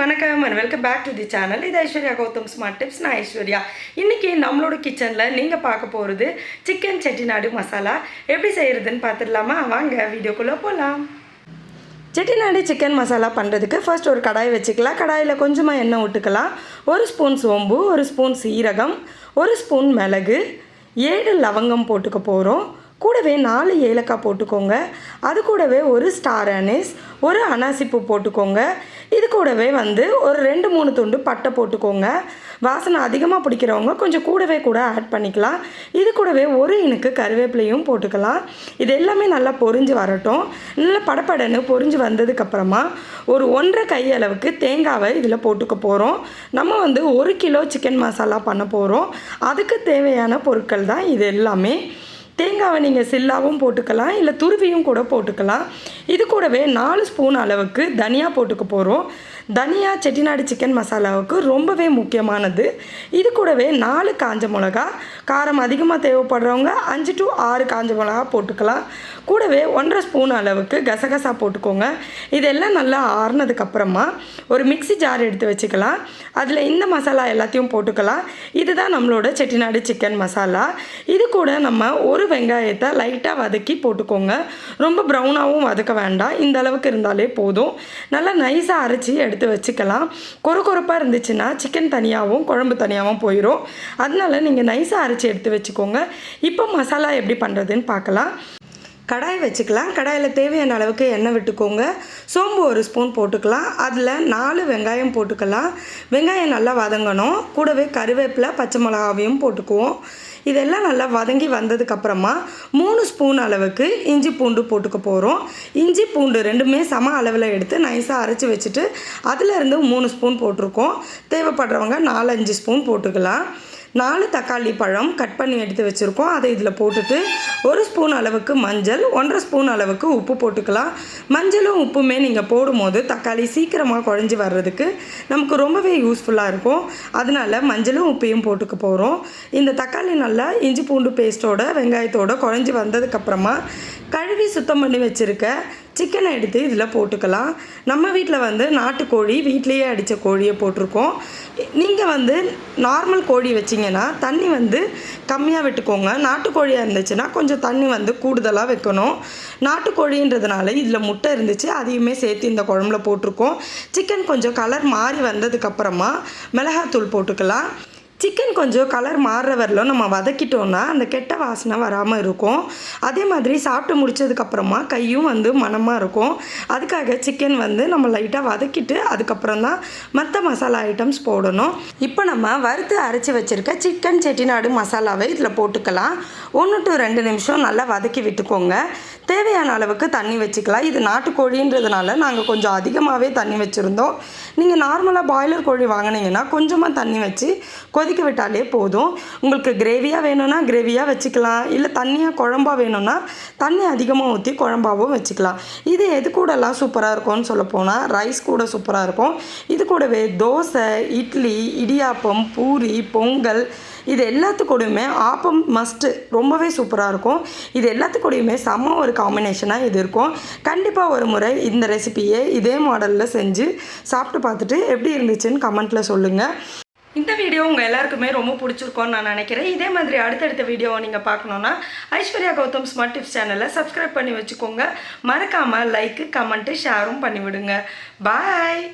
வணக்கம் and welcome back to the channel இது Aishwarya Gautham smart tips நான் ஐஸ்வர்யா. இன்றைக்கி நம்மளோட கிச்சனில் நீங்கள் பார்க்க போகிறது சிக்கன் செட்டிநாடு மசாலா. எப்படி செய்கிறதுன்னு பார்த்துடலாமா? வாங்க வீடியோக்குள்ளே போகலாம் செட்டிநாடு சிக்கன் மசாலா பண்ணுறதுக்கு ஃபர்ஸ்ட் ஒரு கடாய் வச்சுக்கலாம். கடாயில் கொஞ்சமாக எண்ணெய் விட்டுக்கலாம் ஒரு ஸ்பூன் சோம்பு ஒரு ஸ்பூன் சீரகம் ஒரு ஸ்பூன் மிளகு ஏழு லவங்கம் போட்டுக்க போகிறோம் கூடவே நாலு ஏலக்காய் போட்டுக்கோங்க. அது கூடவே ஒரு ஸ்டார் அனிஸ் ஒரு அனாசிப்பூ போட்டுக்கோங்க. இது கூடவே வந்து ஒரு ரெண்டு மூணு துண்டு பட்டை போட்டுக்கோங்க. வாசனை அதிகமாக பிடிக்கிறவங்க கொஞ்சம் கூடவே கூட ஆட் பண்ணிக்கலாம். இது கூடவே ஒரு இனுக்கு கருவேப்பிலையும் போட்டுக்கலாம். இது எல்லாமே நல்லா பொரிஞ்சு வரட்டும். நல்லா படப்படன்னு பொரிஞ்சு வந்ததுக்கப்புறமா ஒரு ஒன்றரை கை அளவுக்கு தேங்காவை இதில் போட்டுக்க போகிறோம் நம்ம வந்து ஒரு கிலோ சிக்கன் மசாலா பண்ண போகிறோம் அதுக்கு தேவையான பொருட்கள் தான் இது எல்லாமே. தேங்காவை நீங்கள் சில்லாவும் போட்டுக்கலாம் இல்லை துருவியும் கூட போட்டுக்கலாம். இது கூடவே நாலு ஸ்பூன் அளவுக்கு தனியா போட்டுக்க போகிறோம் தனியா செட்டிநாடு சிக்கன் மசாலாவுக்கு ரொம்பவே முக்கியமானது. இது கூடவே நாலு காஞ்ச மிளகா காரம் அதிகமாக தேவைப்படுறவங்க அஞ்சு டு ஆறு காஞ்ச மிளகா போட்டுக்கலாம். கூடவே ஒன்றரை ஸ்பூன் அளவுக்கு கசகசா போட்டுக்கோங்க. இதெல்லாம் நல்லா ஆறுனதுக்கப்புறமா ஒரு மிக்சி ஜார் எடுத்து வச்சுக்கலாம். அதில் இந்த மசாலா எல்லாத்தையும் போட்டுக்கலாம். இதுதான் நம்மளோட செட்டிநாடு சிக்கன் மசாலா. இது கூட நம்ம ஒரு வெங்காயத்தை லைட்டாக வதக்கி போட்டுக்கோங்க. ரொம்ப ப்ரௌனாகவும் வதக்க வேண்டாம். இந்த அளவுக்கு இருந்தாலே போதும். நல்லா நைஸாக அரைச்சி எடுத்து எடுத்து வச்சுக்கலாம். கொர கொரப்பாக இருந்துச்சுன்னா சிக்கன் தனியாகவும் குழம்பு தனியாகவும் போயிடும் அதனால நீங்கள் நைஸாக அரைச்சி எடுத்து வச்சுக்கோங்க. இப்போ மசாலா எப்படி பண்ணுறதுன்னு பார்க்கலாம். கடாய் வச்சுக்கலாம். கடாயில் தேவையான அளவுக்கு எண்ணெய் விட்டுக்கோங்க. சோம்பு ஒரு ஸ்பூன் போட்டுக்கலாம். அதில் நாலு வெங்காயம் போட்டுக்கலாம். வெங்காயம் நல்லா வதங்கணும். கூடவே கருவேப்பிலை பச்சை மிளகாவையும் போட்டுக்குவோம். இதெல்லாம் நல்லா வதங்கி வந்ததுக்கப்புறமா மூணு ஸ்பூன் அளவுக்கு இஞ்சி பூண்டு போட்டுக்க போகிறோம் இஞ்சி பூண்டு ரெண்டுமே சம அளவில் எடுத்து நைஸாக அரைச்சி வச்சுட்டு அதுலேருந்து மூணு ஸ்பூன் போட்டிருக்கோம். தேவைப்படுறவங்க நாலஞ்சு ஸ்பூன் போட்டுக்கலாம். நாலு தக்காளி பழம் கட் பண்ணி எடுத்து வச்சுருக்கோம். அதை இதில் போட்டுட்டு ஒரு ஸ்பூன் அளவுக்கு மஞ்சள் ஒன்றரை ஸ்பூன் அளவுக்கு உப்பு போட்டுக்கலாம். மஞ்சளும் உப்புமே நீங்கள் போடும்போது தக்காளி சீக்கிரமாக குழஞ்சி வர்றதுக்கு நமக்கு ரொம்பவே யூஸ்ஃபுல்லாக இருக்கும். அதனால மஞ்சளும் உப்பையும் போட்டுக்க போகிறோம் இந்த தக்காளி நல்லா இஞ்சி பூண்டு பேஸ்ட்டோட வெங்காயத்தோட குழஞ்சி வந்ததுக்கப்புறமா கழுவி சுத்தம் பண்ணி வச்சுருக்க சிக்கனை எடுத்து இதில் போட்டுக்கலாம். நம்ம வீட்டில் வந்து நாட்டுக்கோழி வீட்லேயே அடித்த கோழியை போட்டிருக்கோம். நீங்கள் வந்து நார்மல் கோழி வச்சிங்கன்னா தண்ணி வந்து கம்மியாக விட்டுக்கோங்க. நாட்டுக்கோழியாக இருந்துச்சுன்னா கொஞ்சம் தண்ணி வந்து கூடுதலாக வைக்கணும். நாட்டுக்கோழின்றதுனால இதில் முட்டை இருந்துச்சு அதையுமே சேர்த்து இந்த குழம்புல போட்டிருக்கோம். சிக்கன் கொஞ்சம் கலர் மாறி வந்ததுக்கப்புறமா மிளகாத்தூள் போட்டுக்கலாம். சிக்கன் கொஞ்சம் கலர் மாறுற வரலும் நம்ம வதக்கிட்டோன்னா அந்த கெட்ட வாசனை வராமல் இருக்கும். அதே மாதிரி சாப்பிட்டு முடிச்சதுக்கப்புறமா கையும் வந்து மணமாக இருக்கும். அதுக்காக சிக்கன் வந்து நம்ம லைட்டாக வதக்கிட்டு அதுக்கப்புறம் தான் மற்ற மசாலா ஐட்டம்ஸ் போடணும். இப்போ நம்ம வறுத்து அரைச்சி வச்சுருக்க சிக்கன் செட்டிநாடு மசாலாவை இதில் போட்டுக்கலாம். ஒன்று டு ரெண்டு நிமிஷம் நல்லா வதக்கி விட்டுக்கோங்க. தேவையான அளவுக்கு தண்ணி வச்சுக்கலாம். இது நாட்டுக்கோழின்றதுனால நாங்கள் கொஞ்சம் அதிகமாகவே தண்ணி வச்சுருந்தோம். நீங்கள் நார்மலாக பாய்லர் கோழி வாங்கினீங்கன்னா கொஞ்சமாக தண்ணி வச்சு கொதிக்க விட்டாலே போதும். உங்களுக்கு கிரேவியாக வேணும்னா கிரேவியாக வச்சுக்கலாம். இல்லை தண்ணியாக குழம்பாக வேணும்னா தண்ணி அதிகமாக ஊற்றி குழம்பாகவும் வச்சுக்கலாம். இது எது கூடலாம் சூப்பராக இருக்கும்னு சொல்ல போனால் ரைஸ் கூட சூப்பராக இருக்கும். இது கூடவே தோசை இட்லி இடியாப்பம் பூரி பொங்கல் இது எல்லாத்துக்கூடயுமே ஆப்பம் மஸ்ட்டு ரொம்பவே சூப்பராக இருக்கும். இது எல்லாத்துக்கூடயுமே செம்ம ஒரு காம்பினேஷனாக இது இருக்கும். கண்டிப்பாக ஒரு முறை இந்த ரெசிபியை இதே மாடலில் செஞ்சு சாப்பிட்டு பார்த்துட்டு எப்படி இருந்துச்சுன்னு கமெண்ட்டில் சொல்லுங்கள் இந்த வீடியோ உங்கள் எல்லாருக்குமே ரொம்ப பிடிச்சிருக்கோன்னு நான் நினைக்கிறேன். இதே மாதிரி அடுத்தடுத்த வீடியோவை நீங்கள் பார்க்கணுன்னா ஐஸ்வர்யா கௌதம் ஸ்மார்ட் டிப்ஸ் சேனலை சப்ஸ்கிரைப் பண்ணி வச்சுக்கோங்க. மறக்காமல் லைக்கு கமெண்ட்டு ஷேரும் பண்ணிவிடுங்க. பாய்